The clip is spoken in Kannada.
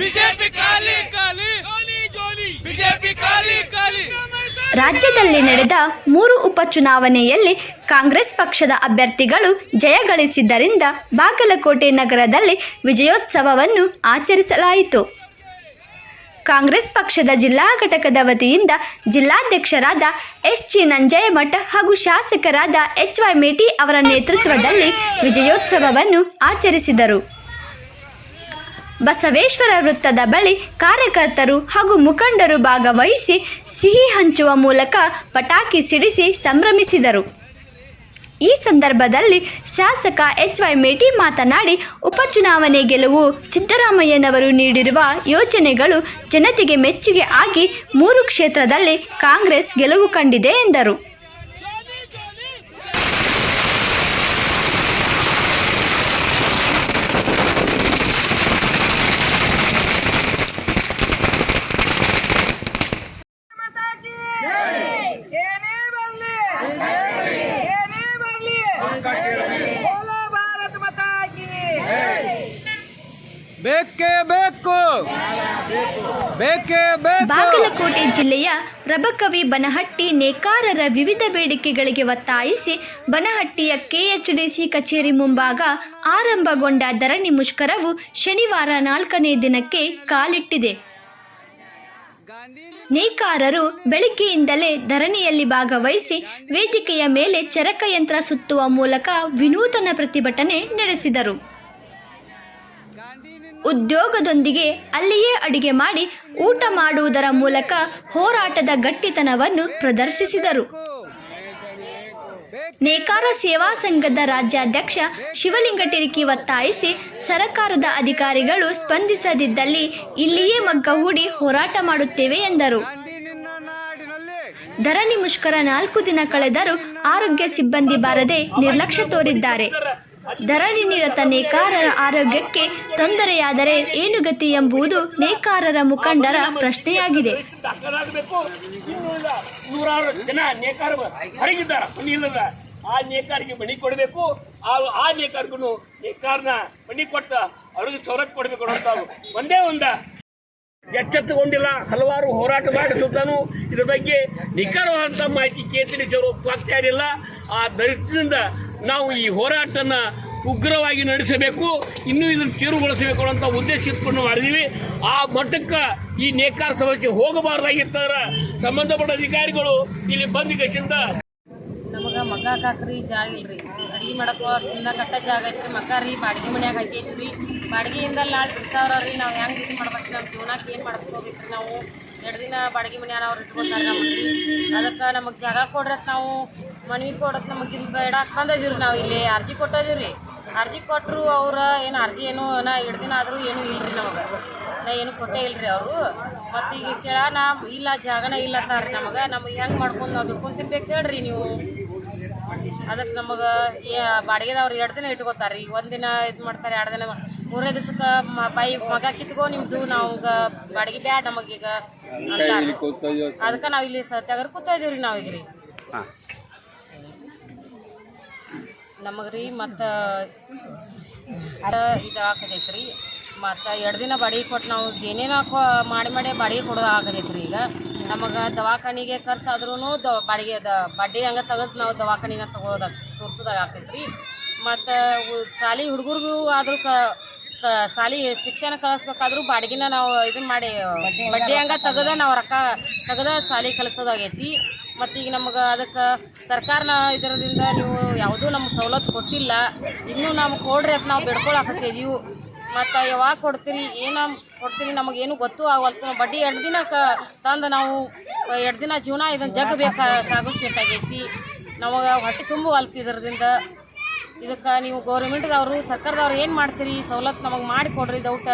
ಖಾಲಿ ಜೋಲಿ ಜೋಲಿ ಬಿಜೆಪಿ ಖಾಲಿ. ಖಾಲಿ. ಜೋಲಿ ಜೋಲಿ. ಬಿಜೆಪಿ ಖಾಲಿ ಖಾಲಿ. ರಾಜ್ಯದಲ್ಲಿ ನಡೆದ ಮೂರು ಉಪಚುನಾವಣೆಯಲ್ಲಿ ಕಾಂಗ್ರೆಸ್ ಪಕ್ಷದ ಅಭ್ಯರ್ಥಿಗಳು ಜಯಗಳಿಸಿದ್ದರಿಂದ ಬಾಗಲಕೋಟೆ ನಗರದಲ್ಲಿ ವಿಜಯೋತ್ಸವವನ್ನು ಆಚರಿಸಲಾಯಿತು. ಕಾಂಗ್ರೆಸ್ ಪಕ್ಷದ ಜಿಲ್ಲಾ ಘಟಕದ ವತಿಯಿಂದ ಜಿಲ್ಲಾಧ್ಯಕ್ಷರಾದ ಎಸ್ ಜಿ ನಂಜಯಮಠ ಹಾಗೂ ಶಾಸಕರಾದ ಎಚ್ ವೈ ಮೇಟಿ ಅವರ ನೇತೃತ್ವದಲ್ಲಿ ವಿಜಯೋತ್ಸವವನ್ನು ಆಚರಿಸಿದರು. ಬಸವೇಶ್ವರ ವೃತ್ತದ ಬಳಿ ಕಾರ್ಯಕರ್ತರು ಹಾಗೂ ಮುಖಂಡರು ಭಾಗವಹಿಸಿ ಸಿಹಿ ಹಂಚುವ ಮೂಲಕ ಪಟಾಕಿ ಸಿಡಿಸಿ ಸಂಭ್ರಮಿಸಿದರು. ಈ ಸಂದರ್ಭದಲ್ಲಿ ಶಾಸಕ ಎಚ್ ವೈ ಮೇಟಿ ಮಾತನಾಡಿ ಉಪಚುನಾವಣೆ ಗೆಲುವು ಸಿದ್ದರಾಮಯ್ಯನವರು ನೀಡಿರುವ ಯೋಜನೆಗಳು ಜನತೆಗೆ ಮೆಚ್ಚುಗೆ ಆಗಿ ಮೂರು ಕ್ಷೇತ್ರದಲ್ಲಿ ಕಾಂಗ್ರೆಸ್ ಗೆಲುವು ಕಂಡಿದೆ ಎಂದರು. ಬೇಕೇ ಬೇಕು. ಬೇಕೇ ಬೇಕು. ಬಾಗಲಕೋಟೆ ಜಿಲ್ಲೆಯ ರಬಕವಿ ಬನಹಟ್ಟಿ ನೇಕಾರರ ವಿವಿಧ ಬೇಡಿಕೆಗಳಿಗೆ ಒತ್ತಾಯಿಸಿ ಬನಹಟ್ಟಿಯ ಕೆಎಚ್ಡಿಸಿ ಕಚೇರಿ ಮುಂಭಾಗ ಆರಂಭಗೊಂಡ ಧರಣಿ ಮುಷ್ಕರವು ಶನಿವಾರ ನಾಲ್ಕನೇ ದಿನಕ್ಕೆ ಕಾಲಿಟ್ಟಿದೆ. ನೇಕಾರರು ಬೆಳಿಗ್ಗೆಯಿಂದಲೇ ಧರಣಿಯಲ್ಲಿ ಭಾಗವಹಿಸಿ ವೇದಿಕೆಯ ಮೇಲೆ ಚರಕಯಂತ್ರ ಸುತ್ತುವ ಮೂಲಕ ವಿನೂತನ ಪ್ರತಿಭಟನೆ ನಡೆಸಿದರು. ಉದ್ಯೋಗದೊಂದಿಗೆ ಅಲ್ಲಿಯೇ ಅಡಿಗೆ ಮಾಡಿ ಊಟ ಮಾಡುವುದರ ಮೂಲಕ ಹೋರಾಟದ ಗಟ್ಟಿತನವನ್ನು ಪ್ರದರ್ಶಿಸಿದರು. ನೇಕಾರ ಸೇವಾ ಸಂಘದ ರಾಜ್ಯಾಧ್ಯಕ್ಷ ಶಿವಲಿಂಗ ಟಿರಿಕಿ ಒತ್ತಾಯಿಸಿ ಸರಕಾರದ ಅಧಿಕಾರಿಗಳು ಸ್ಪಂದಿಸದಿದ್ದಲ್ಲಿ ಇಲ್ಲಿಯೇ ಮಗ್ಗ ಹೂಡಿ ಹೋರಾಟ ಮಾಡುತ್ತೇವೆ ಎಂದರು. ಧರಣಿ ಮುಷ್ಕರ ನಾಲ್ಕು ದಿನ ಕಳೆದರೂ ಆರೋಗ್ಯ ಸಿಬ್ಬಂದಿ ಬಾರದೆ ನಿರ್ಲಕ್ಷ್ಯ ತೋರಿದ್ದಾರೆ. ಧರಣಿ ನಿರತ ನೇಕಾರರ ಆರೋಗ್ಯಕ್ಕೆ ತೊಂದರೆಯಾದರೆ ಏನು ಗತಿ ಎಂಬುದು ನೇಕಾರರ ಮುಖಂಡರ ಪ್ರಶ್ನೆಯಾಗಿದೆ. ನೂರಾರು ಜನ ನೇಕಾರ ಹೊರಗಿದ್ದಾರೆ. ಇಲ್ಲದ ಆ ನೇಕಾರಿಗೆ ಮನಿ ಕೊಡಬೇಕು. ಆ ಆ ನೇಕಾರ್ಗೂ ನೇಕಾರನ ಮನಿ ಕೊಟ್ಟ ಅವ್ರಿಗೆ ಸವಲತ್ತು ಕೊಡಬೇಕು ಅಂತ ಒಂದೇ ಒಂದ ಎಚ್ಚೆತ್ತುಕೊಂಡಿಲ್ಲ ಹಲವಾರು ಹೋರಾಟ ಮಾಡಿ ಸುತ್ತಾನು ಇದ್ರ ಬಗ್ಗೆ ನಿಖರವಾದಂಥ ಮಾಹಿತಿ ಕೇಂದ್ರ ಒಪ್ಪಾಗ್ತಾ ಇರಲಿಲ್ಲ. ಆ ದರಿದ್ರದಿಂದ ನಾವು ಈ ಹೋರಾಟನ ಉಗ್ರವಾಗಿ ನಡೆಸಬೇಕು, ಇನ್ನೂ ಇದನ್ನು ತೀವ್ರಗೊಳಿಸಬೇಕು ಅಂತ ಉದ್ದೇಶ ಇಟ್ಕೊಂಡು ಮಾಡಿದೀವಿ. ಆ ಮಟ್ಟಕ್ಕೆ ಈ ನೇಕಾರ ಸಭೆಗೆ ಹೋಗಬಾರ್ದಾಗಿತ್ತಾರ ಸಂಬಂಧಪಟ್ಟ ಅಧಿಕಾರಿಗಳು ಇಲ್ಲಿ ಬಂದ ಗಚಿಂದ ನಮಗೆ ಮಗ್ಗ ಹಾಕಾಕ್ರಿ ಜಾಗ ಇಲ್ರಿ. ಅಡಿಗೆ ಮಾಡಕ್ಕೆ ತಿನ್ನ ಕಟ್ಟ ಜಾಗ ಐತ್ರಿ ಮಗ್ಗ ರೀ, ಬಾಡಿಗೆ ಮನ್ಯಾಗ ಹಾಕೈತ್ರಿ. ಬಾಡಿಗೆಯಿಂದ ನಾಳೆ ಸಾವಿರ ರೀ, ನಾವು ಹೆಂಗೆ ಇದು ಮಾಡ್ಬೇಕು ನಮ್ಮ ಜೀವನಕ್ಕೆ ಏನು ಮಾಡ್ಕೋಬೇಕ್ರಿ ನಾವು? ಎರಡು ದಿನ ಬಾಡಿಗೆ ಮನ್ಯಾನ ಅವ್ರು ಇಟ್ಕೊತಾರೆ ನಮಗೆ ಅದಕ್ಕೆ ನಮಗೆ ಜಾಗ ಕೊಡ್ರಿ ನಾವು. ಮನವಿ ಕೊಡತ್ ನಮಗೆ ಇಲ್ಲಿ ಬೇಡ. ಬಂದಿದ್ದೀವಿ ನಾವು ಇಲ್ಲಿ ಅರ್ಜಿ ಕೊಟ್ಟಿದ್ದೀವಿ ಅರ್ಜಿ ಕೊಟ್ಟರು ಅವ್ರ ಏನು ಅರ್ಜಿ ಏನು ನಾ ಎರಡು ದಿನ ಆದರೂ ಏನೂ ಇಲ್ರಿ ನಮಗೆ. ನಾ ಏನು ಕೊಟ್ಟೇ ಇಲ್ಲರಿ ಅವರು. ಮತ್ತು ಈಗ ಕೇಳ ನಾ ಇಲ್ಲ ಜಾಗನ ಇಲ್ಲ ತಾರ್ರಿ ನಮಗೆ. ನಮಗೆ ಹೆಂಗೆ ಮಾಡ್ಕೊಂಡು ನಾವು ದುಡ್ಕೊಂಡು ತಿನ್ಬೇಕು ಹೇಳ್ರಿ ನೀವು. ಅದಕ್ಕೆ ನಮಗೆ ಬಾಡಿಗೆದವ್ರು ಎರಡು ದಿನ ಇಟ್ಕೋತಾರೆ ರೀ. ದಿನ ಇದು ಮಾಡ್ತಾರೆ ಎರಡು ದಿನ ಮೂರನೇ ದಿವಸಕ್ಕೆ ಬಾಯಿ ಮಗ ಕಿತ್ಕೋ ನಿಮ್ದು ನಾವು ಬಾಡಿಗೆ ಬ್ಯಾಡ ನಮಗೀಗ ಅದಕ್ಕೆ ನಾವು ಇಲ್ಲಿ ಸತ್ಯಾಗ್ರ ಕೂತಾಯಿದ್ದೀವಿ ರೀ ನಾವೀಗ ರೀ. ನಮಗೆ ರೀ ಮತ್ತು ಇದು ಹಾಕದೈತೆ ರೀ ಮತ್ತು ಎರಡು ದಿನ ಬಾಡಿಗೆ ಕೊಟ್ಟು ನಾವು ಏನೇನು ಕೊ ಮಾಡಿ ಮಾಡಿ ಬಾಡಿಗೆ ಕೊಡೋದು ಆಗದೈತೆ ರೀ ಈಗ. ನಮಗೆ ದವಾಖಾನಿಗೆ ಖರ್ಚಾದ್ರೂ ದ, ಬಾಡಿಗೆ ಅದ ಬಡ್ಡಿ ಹಂಗೆ ತೆಗೆದು ನಾವು ದವಾಖಾನಿನ ತಗೋದ ತೋರಿಸೋದಾಗ ಆಗ್ತೈತೆ ರೀ ಮತ್ತು ಶಾಲೆ ಹುಡುಗರಿಗೂ ಆದರೂ ಕ ಶಾಲಿ ಶಿಕ್ಷಣ ಕಳಿಸ್ಬೇಕಾದ್ರೂ ಬಾಡಿಗೆನ ನಾವು ಇದನ್ನ ಮಾಡಿ, ಬಡ್ಡಿ ಹಂಗೆ ತೆಗೆದ ನಾವು ರೊಕ್ಕ ತೆಗೆದ ಶಾಲೆ ಕಲಿಸೋದಾಗೈತಿ ಮತ್ತು ಈಗ ನಮಗೆ ಅದಕ್ಕೆ ಸರ್ಕಾರನ ಇದರದಿಂದ ನೀವು ಯಾವುದೂ ನಮ್ಗೆ ಸವಲತ್ತು ಕೊಟ್ಟಿಲ್ಲ. ಇನ್ನೂ ನಮ್ಗೆ ಕೊಡ್ರಿ ಅಂತ ನಾವು ಬಿಡ್ಕೊಳಕತ್ತಿದೀವಿ. ಮತ್ತು ಯಾವಾಗ ಕೊಡ್ತೀರಿ, ಏನು ಕೊಡ್ತೀರಿ ನಮಗೇನು ಗೊತ್ತೂ ಆಗವಲ್ತು ಬಡ್ಡಿ ಎರಡು ದಿನ ಕ ತಂದು ನಾವು ಎರಡು ದಿನ ಜೀವನ ಇದನ್ನು ಜಗ್ ಬೇಕಾ ಸಾಗಿಸ್ಬೇಕಾಗೈತಿ. ನಮಗೆ ಹೊಟ್ಟೆ ತುಂಬ ಅಲ್ತು ಇದರಿಂದ ಇದಕ್ಕೆ ನೀವು ಗೌರ್ಮೆಂಟ್ದವರು, ಸರ್ಕಾರದವ್ರು ಏನು ಮಾಡ್ತೀರಿ? ಸವಲತ್ತು ನಮಗೆ ಮಾಡಿ ಕೊಡ್ರಿ ದೌಟ.